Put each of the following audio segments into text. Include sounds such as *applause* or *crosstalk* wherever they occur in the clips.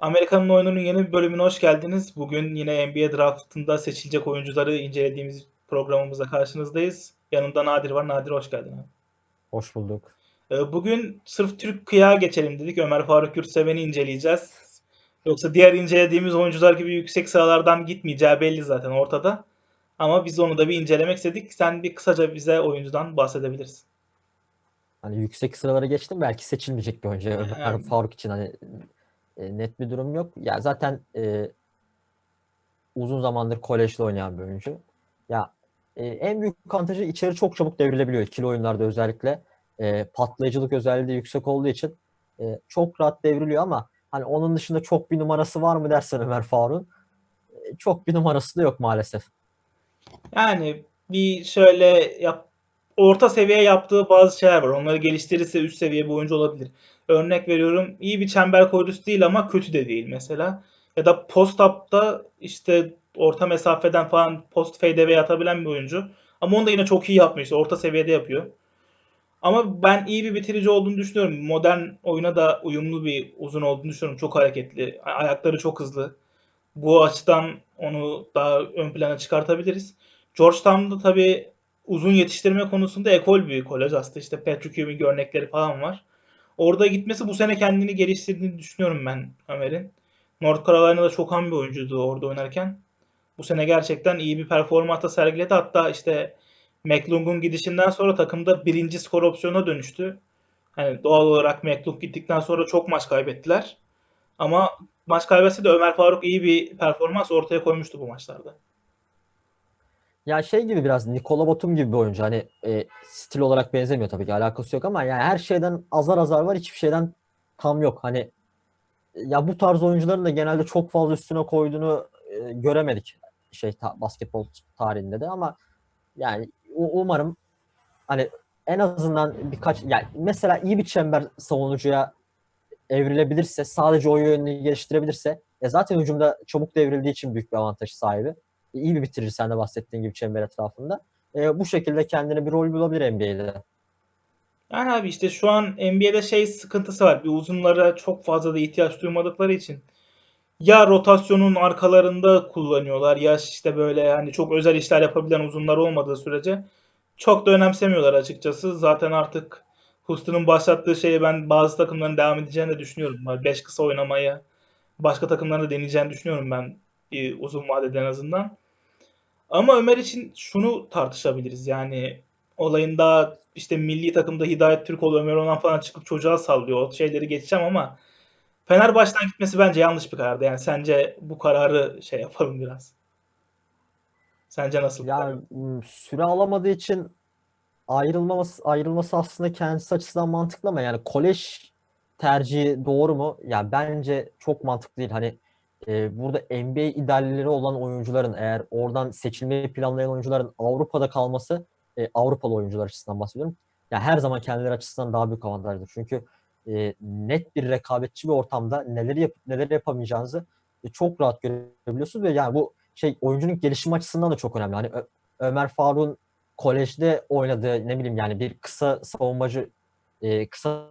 Amerikan'ın oyununun yeni bir bölümüne hoş geldiniz. Bugün yine NBA draftında seçilecek oyuncuları incelediğimiz programımızda karşınızdayız. Yanımda Nadir var. Nadir hoş geldin abi. Hoş bulduk. Ee, Bugün sırf Türk kıyağa geçelim dedik. Ömer Faruk Yurtseven'i inceleyeceğiz. Yoksa diğer incelediğimiz oyuncular gibi yüksek sıralardan gitmeyeceği belli zaten ortada. Ama biz onu da bir incelemek istedik. Sen bir kısaca bize oyuncudan bahsedebilirsin. Hani yüksek sıralara geçtim belki seçilmeyecek bir oyuncu. Ömer. Faruk için hani e, net bir durum yok. Ya zaten e, uzun zamandır kolejde oynayan bir oyuncu. Ya e, en büyük avantajı içeri çok çabuk devrilebiliyor. İkili oyunlarda özellikle. E, patlayıcılık özelliği de yüksek olduğu için e, çok rahat devriliyor ama hani onun dışında çok bir numarası var mı dersen Ömer Faruk'un e, çok bir numarası da yok maalesef. Yani bir şöyle yap, orta seviye yaptığı bazı şeyler var. Onları geliştirirse üst seviye bir oyuncu olabilir. Örnek veriyorum iyi bir çember koyucusu değil ama kötü de değil mesela. Ya da post up'ta işte orta mesafeden falan post fadeaway atabilen bir oyuncu. Ama onu da yine çok iyi yapmıyor. İşte orta seviyede yapıyor. Ama ben iyi bir bitirici olduğunu düşünüyorum. Modern oyuna da uyumlu bir uzun olduğunu düşünüyorum. Çok hareketli. Ayakları çok hızlı. Bu açıdan onu daha ön plana çıkartabiliriz. Georgetown'da tabii uzun yetiştirme konusunda ekol bir kolej aslında. İşte Patrick Ewing örnekleri falan var. Orada gitmesi bu sene kendini geliştirdiğini düşünüyorum ben Ömer'in. North Carolina'da çok ham bir oyuncuydu orada oynarken. Bu sene gerçekten iyi bir performans da sergiledi. Hatta işte McLung'un gidişinden sonra takımda birinci skor opsiyonuna dönüştü. Hani doğal olarak McLung gittikten sonra çok maç kaybettiler. Ama maç kaybetse de Ömer Faruk iyi bir performans ortaya koymuştu bu maçlarda. Ya şey gibi biraz Nikola Batum gibi bir oyuncu. Hani e, stil olarak benzemiyor tabii ki alakası yok ama yani her şeyden azar azar var hiçbir şeyden tam yok. Hani ya bu tarz oyuncuların da genelde çok fazla üstüne koyduğunu e, göremedik şey ta- basketbol tarihinde de ama yani umarım hani en azından birkaç yani mesela iyi bir çember savunucuya evrilebilirse sadece o yönünü geliştirebilirse e zaten hücumda çabuk devrildiği için büyük bir avantaj sahibi. E, iyi bir bitirici sen de bahsettiğin gibi çember etrafında. E, bu şekilde kendine bir rol bulabilir NBA'de. Yani abi işte şu an NBA'de şey sıkıntısı var. Bir uzunlara çok fazla da ihtiyaç duymadıkları için ya rotasyonun arkalarında kullanıyorlar ya işte böyle hani çok özel işler yapabilen uzunlar olmadığı sürece çok da önemsemiyorlar açıkçası. Zaten artık Houston'un başlattığı şeyi ben bazı takımların devam edeceğini de düşünüyorum. 5 kısa oynamaya başka takımların da deneyeceğini düşünüyorum ben bir uzun vadede en azından. Ama Ömer için şunu tartışabiliriz. Yani olayın daha işte milli takımda Hidayet Türkoğlu, Ömer Onan falan çıkıp çocuğa sallıyor. O şeyleri geçeceğim ama Fenerbahçe'den gitmesi bence yanlış bir karardı. Yani sence bu kararı şey yapalım biraz. Sence nasıl? Yani m, süre alamadığı için ayrılmaması ayrılması aslında kendisi açısından mantıklı ama yani kolej tercihi doğru mu? Ya bence çok mantıklı değil. Hani e, burada NBA idealleri olan oyuncuların eğer oradan seçilmeyi planlayan oyuncuların Avrupa'da kalması e, Avrupalı oyuncular açısından bahsediyorum. Ya her zaman kendileri açısından daha büyük avantajdır. Çünkü e, net bir rekabetçi bir ortamda neleri yapıp neleri yapamayacağınızı e, çok rahat görebiliyorsunuz ve yani bu şey oyuncunun gelişim açısından da çok önemli. Hani Ö- Ömer Faruk'un kolejde oynadığı ne bileyim yani bir kısa savunmacı e, kısa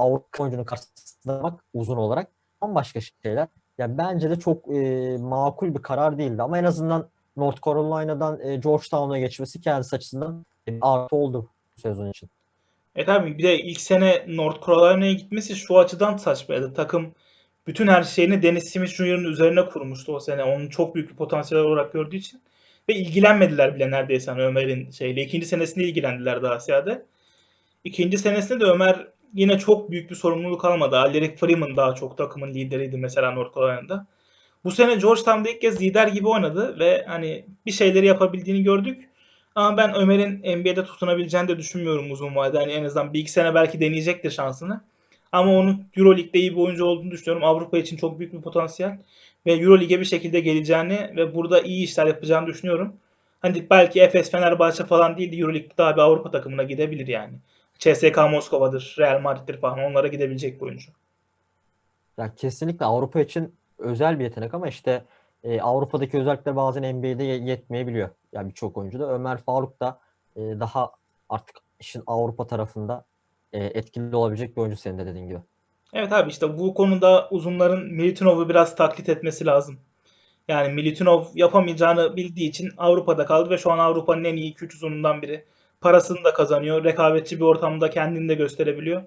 Avrupa oyuncunun karşısında uzun olarak bambaşka şeyler. Yani bence de çok e, makul bir karar değildi ama en azından North Carolina'dan e, Georgetown'a geçmesi kendisi açısından bir artı oldu bu sezon için. E tabii bir de ilk sene North Carolina'ya gitmesi şu açıdan saçmaydı. Takım bütün her şeyini Dennis Smith Jr.'ın üzerine kurmuştu o sene. Onun çok büyük bir potansiyel olarak gördüğü için. Ve ilgilenmediler bile neredeyse hani Ömer'in şeyle. İkinci senesinde ilgilendiler daha ziyade. İkinci senesinde de Ömer yine çok büyük bir sorumluluk almadı. Aleric Freeman daha çok takımın lideriydi mesela North Carolina'da. Bu sene Georgetown'da ilk kez lider gibi oynadı ve hani bir şeyleri yapabildiğini gördük. Ama ben Ömer'in NBA'de tutunabileceğini de düşünmüyorum uzun vadede. Yani en azından bir iki sene belki deneyecektir şansını. Ama onun Euroleague'de iyi bir oyuncu olduğunu düşünüyorum. Avrupa için çok büyük bir potansiyel. Ve Euroleague'e bir şekilde geleceğini ve burada iyi işler yapacağını düşünüyorum. Hani belki Efes, Fenerbahçe falan değil de Euroleague'de daha bir Avrupa takımına gidebilir yani. CSKA Moskova'dır, Real Madrid'dir falan onlara gidebilecek bir oyuncu. Ya kesinlikle Avrupa için özel bir yetenek ama işte e, Avrupa'daki özellikler bazen NBA'de ye- yetmeyebiliyor. Ya birçok oyuncu da Ömer Faruk da e, daha artık işin Avrupa tarafında e, etkili olabilecek bir oyuncu senin de dediğin gibi. Evet abi işte bu konuda uzunların Milutinov'u biraz taklit etmesi lazım. Yani Milutinov yapamayacağını bildiği için Avrupa'da kaldı ve şu an Avrupa'nın en iyi 2-3 uzunundan biri. Parasını da kazanıyor. Rekabetçi bir ortamda kendini de gösterebiliyor.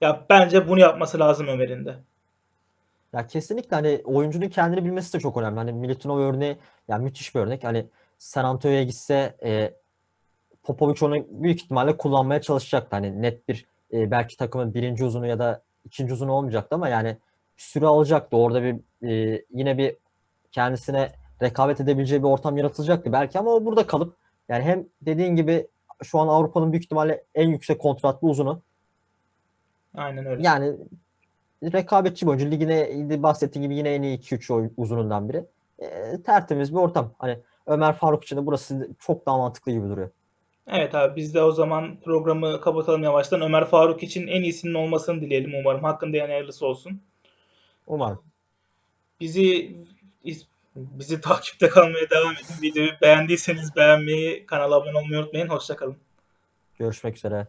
Ya bence bunu yapması lazım Ömer'in de. Ya kesinlikle hani oyuncunun kendini bilmesi de çok önemli. Hani Militinov örneği yani müthiş bir örnek. Hani San Antonio'ya gitse e, Popovic onu büyük ihtimalle kullanmaya çalışacaktı. Hani net bir e, belki takımın birinci uzunu ya da ikinci uzunu olmayacaktı ama yani bir süre alacaktı. Orada bir e, yine bir kendisine rekabet edebileceği bir ortam yaratılacaktı belki ama o burada kalıp yani hem dediğin gibi şu an Avrupa'nın büyük ihtimalle en yüksek kontratlı uzunu. Aynen öyle. Yani rekabetçi bir oyuncu. Ligine bahsettiğim gibi yine en iyi 2-3 oy- uzunundan biri. E, tertemiz bir ortam. Hani Ömer Faruk için de burası çok daha mantıklı gibi duruyor. Evet abi biz de o zaman programı kapatalım yavaştan. Ömer Faruk için en iyisinin olmasını dileyelim umarım. Hakkında en hayırlısı olsun. Umarım. Bizi Bizi *laughs* takipte kalmaya devam edin. Videoyu beğendiyseniz beğenmeyi, kanala abone olmayı unutmayın. Hoşçakalın. Görüşmek üzere.